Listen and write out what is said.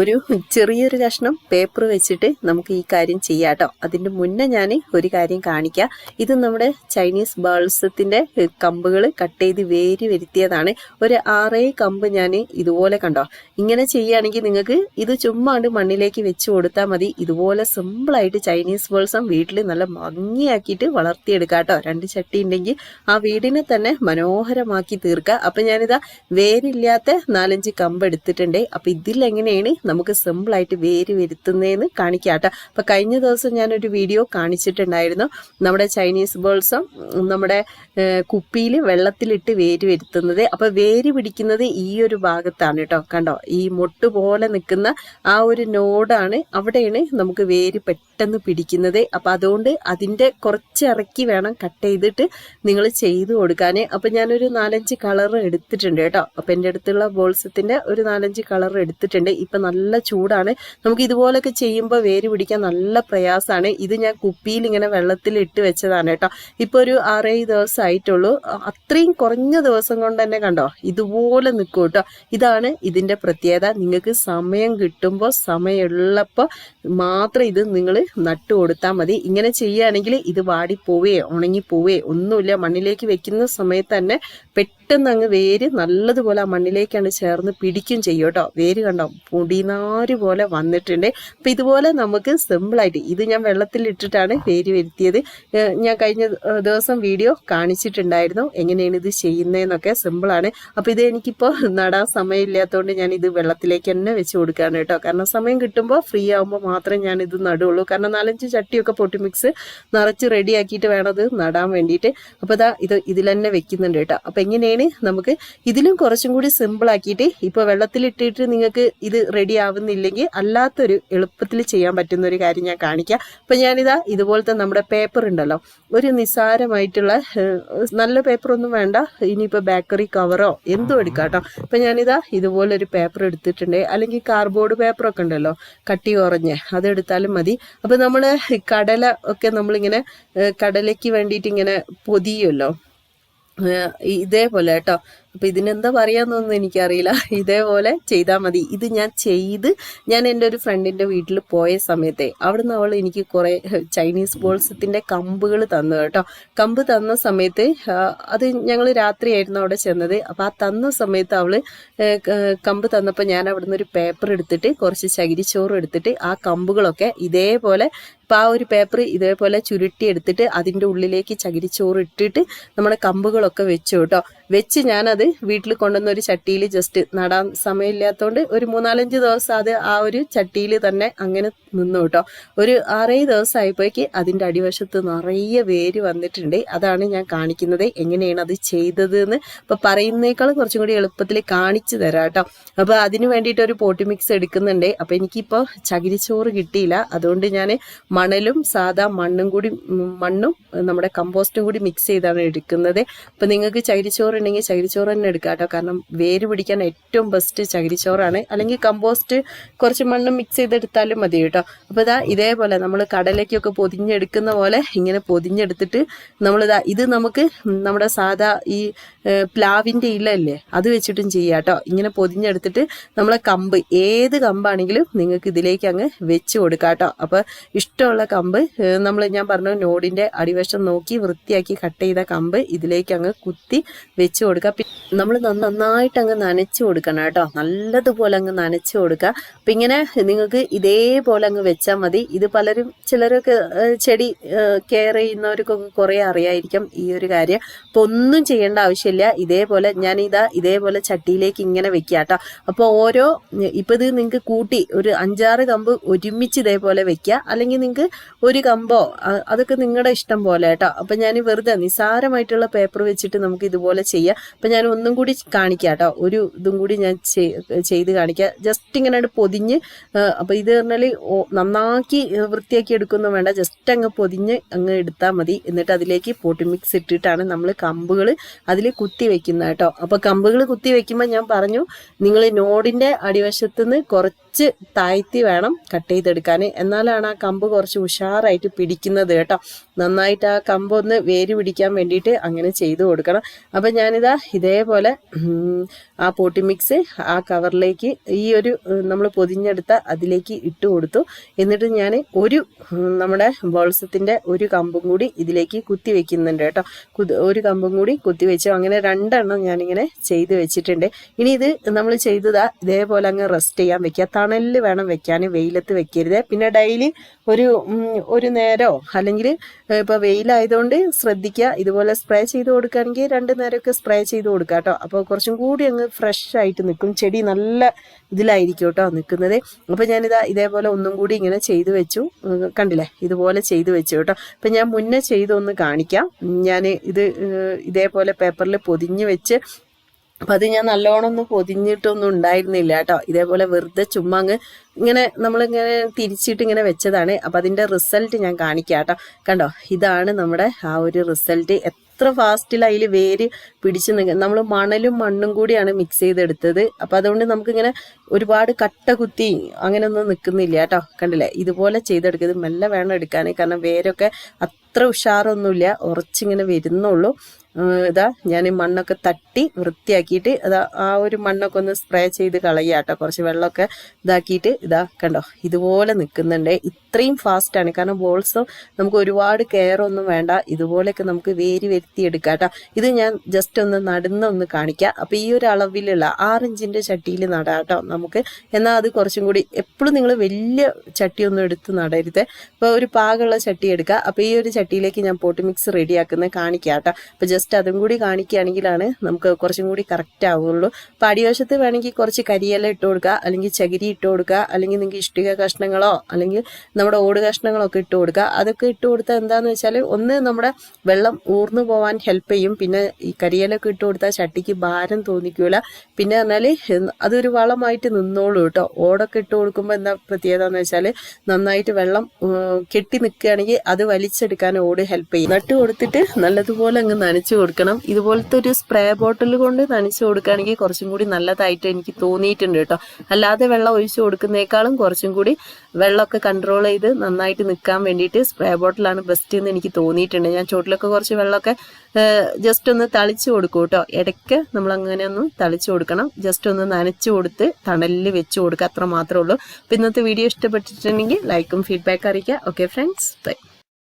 ഒരു ചെറിയൊരു കഷ്ണം പേപ്പർ വെച്ചിട്ട് നമുക്ക് ഈ കാര്യം ചെയ്യാം കേട്ടോ അതിന്റെ മുന്നേ ഞാൻ ഒരു കാര്യം കാണിക്കാം. ഇത് നമ്മുടെ ചൈനീസ് ബാൾസത്തിന്റെ കമ്പുകൾ കട്ട് ചെയ്ത് വേര് വരുത്തിയതാണ്. ഒരു ആറേ കമ്പ് ഞാൻ ഇതുപോലെ കണ്ടോ? ഇങ്ങനെ ചെയ്യുകയാണെങ്കിൽ നിങ്ങൾക്ക് ഇത് ചുമ്മാണ്ട് മണ്ണിലേക്ക് വെച്ച് കൊടുത്താൽ മതി. ഇതുപോലെ സിമ്പിളായിട്ട് ചൈനീസ് ബൾസം വീട്ടിൽ നല്ല ഭംഗിയാക്കിയിട്ട് വളർത്തിയെടുക്കാം കേട്ടോ രണ്ട് ചട്ടി ഉണ്ടെങ്കിൽ ആ വീടിനെ തന്നെ മനോഹരമാക്കി തീർക്കുക അപ്പം ഞാനിതാ വേരില്ലാത്ത നാലഞ്ച് കമ്പ് എടുത്തിട്ടുണ്ട്. അപ്പം ഇതിലെങ്ങനെയാണ് നമുക്ക് സിമ്പിളായിട്ട് വേര് വരുത്തുന്നതെന്ന് കാണിക്കാം കേട്ടോ അപ്പം കഴിഞ്ഞ ദിവസം ഞാനൊരു വീഡിയോ കാണിച്ചിട്ടുണ്ടായിരുന്നു. നമ്മുടെ ചൈനീസ് ബേൾസും നമ്മുടെ കുപ്പിയിൽ വെള്ളത്തിലിട്ട് വേര് വരുത്തുന്നത്. അപ്പം വേര് പിടിക്കുന്നത് ഈ ഒരു ഭാഗത്താണ് കേട്ടോ. കണ്ടോ? ഈ മൊട്ട് പോലെ നിൽക്കുന്ന ആ ഒരു നോഡാണ് അവിടെയാണ് നമുക്ക് വേര് പെട്ടെന്ന് പിടിക്കുന്നത്. അപ്പം അതുകൊണ്ട് അതിന്റെ കുറച്ച് ഇറക്കി വേണം കട്ട് ചെയ്തിട്ട് നിങ്ങൾ ചെയ്തു കൊടുക്കാൻ അപ്പം ഞാനൊരു നാലഞ്ച് കളർ എടുത്തിട്ടുണ്ട് കേട്ടോ. അപ്പം എന്റെ അടുത്തുള്ള ബോൾസത്തിന്റെ ഒരു നാലഞ്ച് കളർ എടുത്തിട്ടുണ്ട്. ഇപ്പം നല്ല ചൂടാണ്. നമുക്ക് ഇതുപോലൊക്കെ ചെയ്യുമ്പോൾ വേര് പിടിക്കാൻ നല്ല പ്രയാസമാണ് ഇത് ഞാൻ കുപ്പിയിൽ ഇങ്ങനെ വെള്ളത്തിൽ ഇട്ട് വെച്ചതാണ് കേട്ടോ. ഇപ്പോൾ ഒരു ആറേഴ് ദിവസം ആയിട്ടുള്ളൂ. അത്രയും കുറഞ്ഞ ദിവസം കൊണ്ട് തന്നെ കണ്ടോ? ഇതുപോലെ നിൽക്കും കേട്ടോ. ഇതാണ് ഇതിന്റെ പ്രത്യേകത. നിങ്ങൾക്ക് സമയം കിട്ടുമ്പോൾ സമയമുള്ളപ്പോൾ മാത്രം ഇത് നിങ്ങൾ നട്ടു കൊടുത്താൽ മതി. ഇങ്ങനെ ചെയ്യുകയാണെങ്കിൽ ഇത് വാടിപ്പോവേ ഉണങ്ങിപ്പോവേ. ഒന്നുമില്ല മണ്ണിലേക്ക് വെക്കുന്ന സമയത്ത് തന്നെ പെട്ടെന്ന് അങ്ങ് വേര് നല്ലതുപോലെ ആ മണ്ണിലേക്കാണ് ചേർന്ന് പിടിക്കും ചെയ്യും കേട്ടോ. വേര് കണ്ടോ? പൊടിനാര് പോലെ വന്നിട്ടുണ്ട്. അപ്പം ഇതുപോലെ നമുക്ക് സിമ്പിളായിട്ട് ഇത് ഞാൻ വെള്ളത്തിൽ ഇട്ടിട്ടാണ് പേര് വരുത്തിയത്. ഞാൻ കഴിഞ്ഞ ദിവസം വീഡിയോ കാണിച്ചിട്ടുണ്ടായിരുന്നു എങ്ങനെയാണ് ഇത് ചെയ്യുന്നതെന്നൊക്കെ സിമ്പിളാണ് അപ്പം ഇത് എനിക്കിപ്പോൾ നടാൻ സമയമില്ലാത്തതുകൊണ്ട് ഞാൻ ഇത് വെള്ളത്തിലേക്ക് തന്നെ വെച്ച് കൊടുക്കുകയാണ് കേട്ടോ. കാരണം സമയം കിട്ടുമ്പോൾ ഫ്രീ ആകുമ്പോൾ മാത്രമേ ഞാൻ ഇത് നടുള്ളൂ. കാരണം നാലഞ്ച് ചട്ടിയൊക്കെ പൊട്ടി മിക്സ് നിറച്ച് റെഡി ആക്കിയിട്ട് വേണം അത് നടാൻ വേണ്ടിയിട്ട്. അപ്പോൾ ഇതാ ഇത് ഇതിൽ തന്നെ വെക്കുന്നുണ്ട് കേട്ടോ. അപ്പം എങ്ങനെയാണ് നമുക്ക് ഇതിലും കുറച്ചും കൂടി സിമ്പിളാക്കിയിട്ട് ഇപ്പോൾ വെള്ളത്തിലിട്ടിട്ട് നിങ്ങൾക്ക് ഇത് റെഡി ആവുന്നില്ലെങ്കിൽ അല്ലാത്തൊരു എളുപ്പത്തിൽ ചെയ്യാൻ പറ്റുന്ന ഒരു കാര്യം ഞാൻ കാണിക്കാം. അപ്പം ഞാനിതാ ഇതുപോലത്തെ നമ്മുടെ പേപ്പർ ഉണ്ടല്ലോ. ഒരു നിസാരമായിട്ടുള്ള നല്ല പേപ്പർ ഒന്നും വേണ്ട. ഇനിയിപ്പോൾ ബേക്കറി കവറോ എന്തും എടുക്കാം കേട്ടോ. അപ്പം ഞാനിതാ ഇതുപോലൊരു പേപ്പർ എടുത്തിട്ടുണ്ട്. അല്ലെങ്കിൽ കാർഡ്ബോർഡ് പേപ്പറൊക്കെ ഉണ്ടല്ലോ. കട്ടി കുറഞ്ഞ് അതെടുത്താലും മതി. അപ്പം നമ്മൾ കടല ഒക്കെ നമ്മളിങ്ങനെ കടലയ്ക്ക് വേണ്ടിയിട്ട് ഇങ്ങനെ പൊതിയുമല്ലോ. ഇതേപോലെ കേട്ടോ. അപ്പൊ ഇതിനെന്താ പറയാന്നൊന്നും എനിക്കറിയില്ല. ഇതേപോലെ ചെയ്താൽ മതി. ഇത് ഞാൻ ചെയ്ത് ഞാൻ എന്റെ ഒരു ഫ്രണ്ടിന്റെ വീട്ടിൽ പോയ സമയത്തെ അവിടുന്ന് അവൾ എനിക്ക് കുറേ ചൈനീസ് ബോൾസത്തിന്റെ കമ്പുകൾ തന്നു കേട്ടോ. കമ്പ് തന്ന സമയത്ത് അത് ഞങ്ങൾ രാത്രിയായിരുന്നു അവിടെ ചെന്നത്. അപ്പോൾ ആ തന്ന സമയത്ത് അവൾ കമ്പ് തന്നപ്പോൾ ഞാൻ അവിടുന്ന് ഒരു പേപ്പർ എടുത്തിട്ട് കുറച്ച് ചകിരിച്ചോറ് എടുത്തിട്ട് ആ കമ്പുകളൊക്കെ ഇതേപോലെ ഇപ്പം ആ ഒരു പേപ്പർ ഇതേപോലെ ചുരുട്ടി എടുത്തിട്ട് അതിന്റെ ഉള്ളിലേക്ക് ചകിരിച്ചോറ് ഇട്ടിട്ട് നമ്മുടെ കമ്പുകളൊക്കെ വെച്ചു കേട്ടോ. വെച്ച് ഞാനത് വീട്ടിൽ കൊണ്ടുവന്ന ഒരു ചട്ടിയിൽ ജസ്റ്റ് നടാൻ സമയമില്ലാത്തതുകൊണ്ട് ഒരു മൂന്നാലഞ്ച് ദിവസം അത് ആ ഒരു ചട്ടിയിൽ തന്നെ അങ്ങനെ നിന്നു കേട്ടോ. ഒരു ആറേഴ് ദിവസമായപ്പോഴേക്ക് അതിന്റെ അടിവശത്ത് നിറയെ വേര് വന്നിട്ടുണ്ട്. അതാണ് ഞാൻ കാണിക്കുന്നത്. എങ്ങനെയാണ് അത് ചെയ്തത് എന്ന് ഇപ്പം പറയുന്നേക്കാൾ കുറച്ചും കൂടി എളുപ്പത്തിൽ കാണിച്ചു തരാം കേട്ടോ. അപ്പോൾ അതിന് വേണ്ടിയിട്ട് ഒരു പോട്ടി മിക്സ് എടുക്കുന്നുണ്ട്. അപ്പം എനിക്കിപ്പോൾ ചകിരിച്ചോറ് കിട്ടിയില്ല. അതുകൊണ്ട് ഞാൻ മണലും സാധാ മണ്ണും കൂടി മണ്ണും നമ്മുടെ കമ്പോസ്റ്റും കൂടി മിക്സ് ചെയ്താണ് എടുക്കുന്നത്. അപ്പം നിങ്ങൾക്ക് ചകിരിച്ചോറ് ഉണ്ടെങ്കിൽ ചകിരിച്ചോറ് തന്നെ എടുക്കാം കേട്ടോ കാരണം വേര് പിടിക്കാൻ ഏറ്റവും ബെസ്റ്റ് ചകിരിച്ചോറാണ്. അല്ലെങ്കിൽ കമ്പോസ്റ്റ് കുറച്ച് മണ്ണ് മിക്സ് ചെയ്തെടുത്താലും മതി കേട്ടോ. അപ്പോൾ ഇതാ ഇതേപോലെ നമ്മൾ കടലയ്ക്കൊക്കെ പൊതിഞ്ഞെടുക്കുന്ന പോലെ ഇങ്ങനെ പൊതിഞ്ഞെടുത്തിട്ട് നമ്മളിതാ ഇത് നമുക്ക് നമ്മുടെ സാധാ ഈ പ്ലാവിന്റെ ഇലല്ലേ അത് വെച്ചിട്ടും ചെയ്യാം കേട്ടോ ഇങ്ങനെ പൊതിഞ്ഞെടുത്തിട്ട് നമ്മളെ കമ്പ് ഏത് കമ്പാണെങ്കിലും നിങ്ങൾക്ക് ഇതിലേക്ക് അങ്ങ് വെച്ച് കൊടുക്കാം കേട്ടോ അപ്പോൾ ഇഷ്ടമുള്ള കമ്പ് നമ്മൾ ഞാൻ പറഞ്ഞു നോടിന്റെ അടിവശം നോക്കി വൃത്തിയാക്കി കട്ട് ചെയ്ത കമ്പ് ഇതിലേക്ക് അങ്ങ് കുത്തി വെച്ച് കൊടുക്കുക നമ്മൾ നന്നായിട്ട് അങ്ങ് നനച്ചു കൊടുക്കണം കേട്ടോ. നല്ലതുപോലെ അങ്ങ് നനച്ചു കൊടുക്കുക. അപ്പം ഇങ്ങനെ നിങ്ങൾക്ക് ഇതേപോലെ അങ്ങ് വെച്ചാൽ മതി. ഇത് പലരും ചിലരൊക്കെ ചെടി കെയർ ചെയ്യുന്നവർക്കൊക്കെ കുറേ അറിയായിരിക്കും ഈ ഒരു കാര്യം. അപ്പോൾ ഒന്നും ചെയ്യേണ്ട ആവശ്യമില്ല. ഇതേപോലെ ഞാൻ ഇതാ ഇതേപോലെ ചട്ടിയിലേക്ക് ഇങ്ങനെ വെക്കുക കേട്ടോ. അപ്പോൾ ഓരോ ഇപ്പം ഇത് നിങ്ങൾക്ക് കൂട്ടി ഒരു അഞ്ചാറ് കമ്പ് ഒരുമിച്ച് ഇതേപോലെ വെക്കുക. അല്ലെങ്കിൽ നിങ്ങൾക്ക് ഒരു കമ്പോ അതൊക്കെ നിങ്ങളുടെ ഇഷ്ടം പോലെ കേട്ടോ. അപ്പം ഞാൻ വെറുതെ നിസാരമായിട്ടുള്ള പേപ്പർ വെച്ചിട്ട് നമുക്ക് ഇതുപോലെ ചെയ്യാം. അപ്പം ഞാൻ ഒന്നും കൂടി കാണിക്കാം കേട്ടോ. ഒരു ഇതും കൂടി ഞാൻ ചെയ്- ചെയ്ത് കാണിക്കാം. ജസ്റ്റ് ഇങ്ങനെ പൊതിഞ്ഞ് അപ്പം ഇത് പറഞ്ഞാൽ നന്നാക്കി വൃത്തിയാക്കി എടുക്കുന്നു വേണ്ട. ജസ്റ്റ് അങ്ങ് പൊതിഞ്ഞ് അങ്ങ് എടുത്താൽ മതി. എന്നിട്ട് അതിലേക്ക് പോട്ടി മിക്സ് ഇട്ടിട്ടാണ് നമ്മൾ കമ്പുകൾ അതിൽ കുത്തി വെക്കുന്നത് കേട്ടോ. അപ്പോൾ കമ്പുകൾ കുത്തി വെക്കുമ്പോൾ ഞാൻ പറഞ്ഞു നിങ്ങൾ നോടിന്റെ അടിവശത്ത് നിന്ന് കുറച്ച് താഴ്ത്തി വേണം കട്ട് ചെയ്തെടുക്കാൻ എന്നാലാണ് ആ കമ്പ് കുറച്ച് ഉഷാറായിട്ട് പിടിക്കുന്നത് കേട്ടോ. നന്നായിട്ട് ആ കമ്പ് ഒന്ന് വേര് പിടിക്കാൻ വേണ്ടിയിട്ട് അങ്ങനെ ചെയ്തു കൊടുക്കണം. അപ്പം ഞാനിതാ ഇതേപോലെ ഉം, ആ പോട്ടി മിക്സ് ആ കവറിലേക്ക് ഈ ഒരു നമ്മൾ പൊതിഞ്ഞെടുത്ത അതിലേക്ക് ഇട്ട് കൊടുത്തു. എന്നിട്ട് ഞാൻ ഒരു നമ്മുടെ ബോൾസത്തിന്റെ ഒരു കമ്പും കൂടി ഇതിലേക്ക് കുത്തി വെക്കുന്നുണ്ട് കേട്ടോ. ഒരു കമ്പും കൂടി കുത്തി വെച്ചു. അങ്ങനെ രണ്ടെണ്ണം ഞാനിങ്ങനെ ചെയ്ത് വെച്ചിട്ടുണ്ട്. ഇനി ഇത് നമ്മൾ ചെയ്തതാ ഇതേപോലെ അങ്ങ് റെസ്റ്റ് ചെയ്യാൻ വെക്കുക. തണലിൽ വേണം വെക്കാൻ. വെയിലത്ത് വെക്കരുത്. പിന്നെ ഡെയിലി ഒരു ഒരു നേരോ അല്ലെങ്കിൽ ഇപ്പോൾ വെയിലായതുകൊണ്ട് ശ്രദ്ധിക്കുക. ഇതുപോലെ സ്പ്രേ ചെയ്ത് കൊടുക്കുകയാണെങ്കിൽ രണ്ട് നേരമൊക്കെ സ്പ്രേ ചെയ്ത് കൊടുക്കുക കേട്ടോ. അപ്പോൾ കുറച്ചും കൂടി അങ്ങ് ഫ്രഷ് ആയിട്ട് നിൽക്കും. ചെടി നല്ല ഇതിലായിരിക്കും കേട്ടോ നിൽക്കുന്നത്. അപ്പോൾ ഞാനിതാ ഇതേപോലെ ഒന്നും കൂടി ഇങ്ങനെ ചെയ്തു വെച്ചു. കണ്ടില്ലേ? ഇതുപോലെ ചെയ്തു വെച്ചു കേട്ടോ. അപ്പം ഞാൻ മുന്നേ ചെയ്തൊന്ന് കാണിക്കാം. ഞാൻ ഇത് ഇതേപോലെ പേപ്പറിൽ പൊതിഞ്ഞു വെച്ച് അപ്പം അത് ഞാൻ നല്ലോണം ഒന്ന് പൊതിഞ്ഞിട്ടൊന്നും ഉണ്ടായിരുന്നില്ല കേട്ടോ. ഇതേപോലെ വെറുതെ ചുമ്മാ അങ്ങ് ഇങ്ങനെ നമ്മളിങ്ങനെ തിരിച്ചിട്ട് ഇങ്ങനെ വെച്ചതാണ്. അപ്പം അതിന്റെ റിസൾട്ട് ഞാൻ കാണിക്കാം കേട്ടോ. കണ്ടോ? ഇതാണ് നമ്മുടെ ആ ഒരു റിസൾട്ട്. എത്ര ഫാസ്റ്റിൽ അതിൽ വേര് പിടിച്ച് നിൽക്കുക നമ്മൾ മണലും മണ്ണും കൂടിയാണ് മിക്സ് ചെയ്തെടുത്തത്. അപ്പം അതുകൊണ്ട് നമുക്കിങ്ങനെ ഒരുപാട് കട്ട കുത്തി അങ്ങനെയൊന്നും നിൽക്കുന്നില്ല കേട്ടോ. കണ്ടില്ലേ? ഇതുപോലെ ചെയ്തെടുക്കുന്നത് മെല്ലെ വേണം എടുക്കാൻ കാരണം വേരൊക്കെ അത്ര ഉഷാറൊന്നുമില്ല. ഉറച്ചിങ്ങനെ വരുന്നുള്ളൂ. ഇതാ ഞാൻ ഈ മണ്ണൊക്കെ തട്ടി വൃത്തിയാക്കിയിട്ട് അതാ ആ ഒരു മണ്ണൊക്കെ ഒന്ന് സ്പ്രേ ചെയ്ത് കളയുക കേട്ടോ. കുറച്ച് വെള്ളമൊക്കെ ഇതാക്കിയിട്ട് ഇതാ കണ്ടോ ഇതുപോലെ നിൽക്കുന്നുണ്ട്. ഇത്രയും ഫാസ്റ്റാണ് കാരണം ബോൾസും നമുക്ക് ഒരുപാട് കെയർ ഒന്നും വേണ്ട. ഇതുപോലെയൊക്കെ നമുക്ക് വേരി വരുത്തി എടുക്കാം കേട്ടോ. ഇത് ഞാൻ ജസ്റ്റ് ഒന്ന് നടുന്ന ഒന്ന് കാണിക്കാം. അപ്പോൾ ഈ ഒരു അളവിലുള്ള ആറിഞ്ചിന്റെ ചട്ടിയിൽ നടാം കേട്ടോ നമുക്ക്. എന്നാൽ അത് കുറച്ചും കൂടി എപ്പോഴും നിങ്ങൾ വലിയ ചട്ടിയൊന്നും എടുത്ത് നടരുത്. അപ്പോൾ ഒരു പാകമുള്ള ചട്ടി എടുക്കുക അപ്പോൾ ഈ ഒരു ചട്ടിയിലേക്ക് ഞാൻ പോട്ട് മിക്സ് റെഡിയാക്കുന്നത് കാണിക്കാം കേട്ടോ. അപ്പോൾ ജസ്റ്റ് അതും കൂടി കാണിക്കുകയാണെങ്കിലാണ് നമുക്ക് കുറച്ചും കൂടി കറക്റ്റ് ആവുള്ളൂ. അപ്പോൾ അടിവശത്ത് വേണമെങ്കിൽ കുറച്ച് കരിയല ഇട്ട് കൊടുക്കുക അല്ലെങ്കിൽ ചകിരി ഇട്ട് കൊടുക്കുക അല്ലെങ്കിൽ നിങ്ങൾക്ക് ഇഷ്ടിക കഷ്ണങ്ങളോ അല്ലെങ്കിൽ നമ്മുടെ ഓട് കഷ്ണങ്ങളോ ഒക്കെ ഇട്ട് കൊടുക്കുക. അതൊക്കെ ഇട്ട് കൊടുത്താൽ എന്താണെന്ന് വെച്ചാൽ ഒന്ന് നമ്മുടെ വെള്ളം ഊർന്നു പോകാൻ ഹെൽപ്പ് ചെയ്യും. പിന്നെ ഈ കരിയിലൊക്കെ ഇട്ട് കൊടുത്താൽ ചട്ടിക്ക് ഭാരം തോന്നിക്കൂല. പിന്നെ പറഞ്ഞാൽ അതൊരു വളമായിട്ട് നിന്നോളൂ കേട്ടോ. ഓടൊക്കെ ഇട്ട് കൊടുക്കുമ്പോൾ എന്താ പ്രത്യേകത എന്ന് വെച്ചാൽ നന്നായിട്ട് വെള്ളം കെട്ടി നിൽക്കുകയാണെങ്കിൽ അത് വലിച്ചെടുക്കാൻ ഓട് ഹെൽപ്പ് ചെയ്യും. നട്ട് കൊടുത്തിട്ട് നല്ലതുപോലെ അങ്ങ് നനച്ചു കൊടുക്കണം. ഇതുപോലത്തെ ഒരു സ്പ്രേ ബോട്ടിൽ കൊണ്ട് നനച്ചു കൊടുക്കുകയാണെങ്കിൽ കുറച്ചും കൂടി നല്ലതായിട്ട് എനിക്ക് തോന്നിയിട്ടുണ്ട് കേട്ടോ. അല്ലാതെ വെള്ളം ഒഴിച്ചു കൊടുക്കുന്നേക്കാളും കുറച്ചും കൂടി വെള്ളമൊക്കെ കൺട്രോൾ ചെയ്ത് നന്നായിട്ട് നിൽക്കാൻ വേണ്ടിയിട്ട് സ്പ്രേ ബോട്ടിലാണ് ബെസ്റ്റ് എന്ന് എനിക്ക് തോന്നിയിട്ടുണ്ട്. ഞാൻ ചോട്ടിലൊക്കെ കുറച്ച് വെള്ളമൊക്കെ ജസ്റ്റ് ഒന്ന് തളിച്ചു കൊടുക്കും കേട്ടോ. ഇടയ്ക്ക് നമ്മൾ അങ്ങനെ ഒന്ന് തളിച്ചു കൊടുക്കണം. ജസ്റ്റ് ഒന്ന് നനച്ചു കൊടുത്ത് തണലിൽ വെച്ച് കൊടുക്കുക അത്ര മാത്രമേ ഉള്ളൂ. അപ്പം ഇന്നത്തെ വീഡിയോ ഇഷ്ടപ്പെട്ടിട്ടുണ്ടെങ്കിൽ ലൈക്കും ഫീഡ്ബാക്ക് അറിയിക്കുക. Okay friends bye